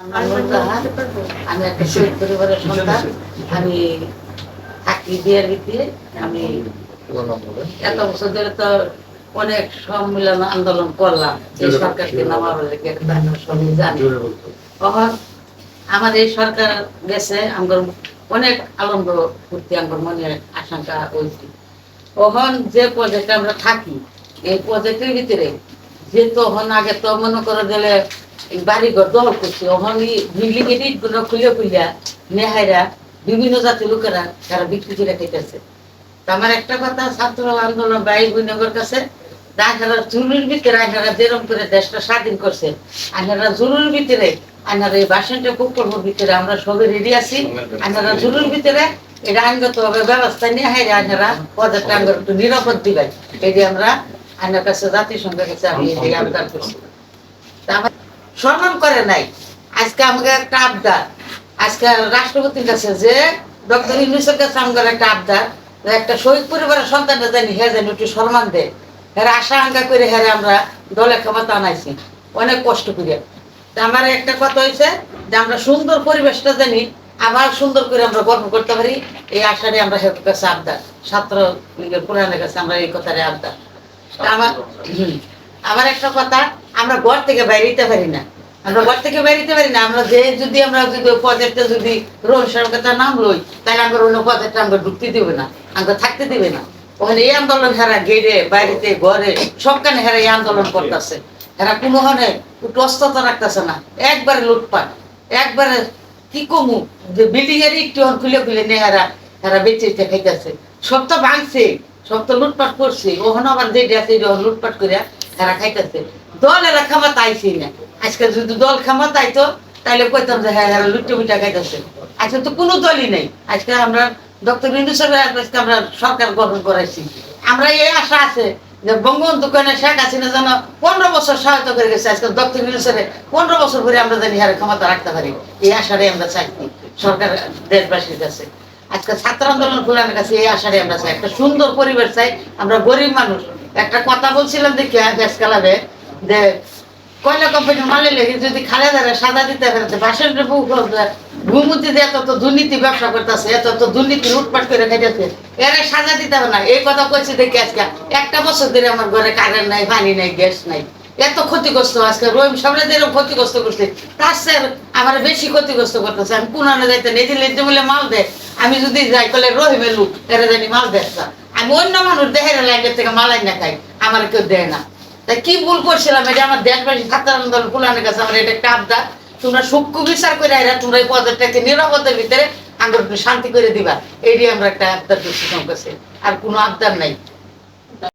আমার আমি একটা শহীদ পরিবারের সন্তান আমি থাকি বিয়ের ভিতরে আমি এত বছর ধরে তো অনেক সম্মেলন আন্দোলন করলাম। এই সরকারকে নামাবার আমরা সবাই জানি। আমার এই সরকার গেছে আমার অনেক আনন্দ করতে আমার মনে আশঙ্কা হয়েছে তখন যে প্রজেক্টে আমরা থাকি এই প্রজেক্টের ভিতরে যে তখন আগে তো মনে করে গেলে বাড়ি ঘর দল করছে বিল্ডিং ইটগুলো খুলে খুলে নেহাইরা বিভিন্ন জাতির লোকেরা তারা বিক্রি করে খেতেছে আমার একটা কথা, ছাত্র আন্দোলন বোনগর কাছে জরুরির ভিতরে করে দেশটা স্বাধীন করছে, আইনারা জরুরির ভিতরে আইনারা এই বাসনটা প্রকল্পের ভিতরে আমরা সবাই রেডি আছি, আইনারা জরুরির ভিতরে এটা আইনগত ব্যবস্থা নিয়ে হয় আইনারা পদের টাঙ্গর একটু নিরাপদ দিবেন। এটি আমরা আমি করে নাই। আজকে আমাকে একটা আবদার। আজকে রাষ্ট্রপতির কাছে যে ডক্টর কাছে একটা আবদার একটা শহীদ পরিবারের জানি হ্যাঁ জানি, একটু সম্মান হ্যাঁ আশা আঙ্কা করে হ্যাঁ আমরা দলে ক্ষমতা আনাইছি। অনেক কষ্ট করে আমার একটা কথা হয়েছে যে আমরা সুন্দর পরিবেশটা জানি, আবার সুন্দর করে আমরা গঠন করতে পারি। এই আশারে আমরা হের কাছে আবদার। ছাত্র লীগের প্রধানের কাছে আমরা এই কথারে আবদার। আমার একটা কথা, আমরা ঘর থেকে বাইরে যেতে পারি না। আমরা ঘর থেকে বাইরে পারি না, আমরা যে যদি আমরা যদি পদের যদি সাহেব কথা নাম লই, তাহলে আমরা অন্য পদেরটা আমরা ঢুকতে দিবে না, আমরা থাকতে দিবে না। ওখানে এই আন্দোলন হেরা গেড়ে বাড়িতে ঘরে, সবখানে হেরা এই আন্দোলন করতেছে। হেরা কোনো হনে একটু অস্ততা রাখতেছে না। একবারে লুটপাট, একবারে কি কমু, যে বিল্ডিং এর একটু খুলে খুলে নিয়ে হেরা হেরা বেঁচে খাইতেছে। সব তো ভাঙছে। সব তো লুটপাট করছে। ওখানে আবার আছে লুটপাট করে হেরা খাইতেছে। দল এরা তাইছি না। যদি দল কইতাম যে হ্যাঁ খাইতেছে। তো কোনো দলই নেই। আমরা বিন্দু আজকে আমরা সরকার গঠন করাইছি। আমরা এই আশা আছে যে বঙ্গবন্ধু কেন শেখ হাসিনা যেন পনেরো বছর সহায়তা করে গেছে। আজকে ডক্টর বিন্দু পনেরো বছর ধরে আমরা জানি হারে ক্ষমতা রাখতে পারি। এই আশারে আমরা চাইছি সরকার দেশবাসীর কাছে। আজকে ছাত্র আন্দোলন ফুলানের কাছে এই আশারে আমরা চাই। একটা সুন্দর পরিবেশ চাই, আমরা গরিব মানুষ। একটা কথা বলছিলাম দেখি দেশ কালাবে, যে কয়লা কোম্পানির মালে লেগে যদি খালে ধরে সাদা দিতে পারে বাসের ভূমতি দিয়ে এত তো দুর্নীতি ব্যবসা করতেছে, এত তো দুর্নীতি লুটপাট করে খাইতেছে, এরা সাজা দিতে হবে না। এই কথা কইছি দেখি আজকে একটা বছর ধরে আমার ঘরে কারেন্ট নাই, পানি নাই গ্যাস নাই। এত ক্ষতিগ্রস্ত আজকে রহিম সামনে যেরকম ক্ষতিগ্রস্ত করছে, তার স্যার আমার বেশি ক্ষতিগ্রস্ত করতেছে। আমি পুনানো যাইতে যে লেজে বলে মাল দেয়। আমি যদি যাই কলে রহিমের লুক, এরা জানি মাল দেখা আমি অন্য মানুষ দেহের লাইনের থেকে মালাই না খাই, আমার কেউ দেয় না। তাই কি ভুল করছিলাম, এটা আমার দেশবাসী ছাত্র ফুলানের কাছে আমার এটা একটা আবদার। তোমরা সূক্ষ্ম বিচার করে এরা তোমরা এই পদটাকে নিরাপদের ভিতরে আঙ্গুর শান্তি করে দিবা। এটি আমরা একটা আবদার তোমার কাছে। আর কোনো আবদার নাই।